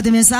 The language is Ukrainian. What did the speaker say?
박수 받으면서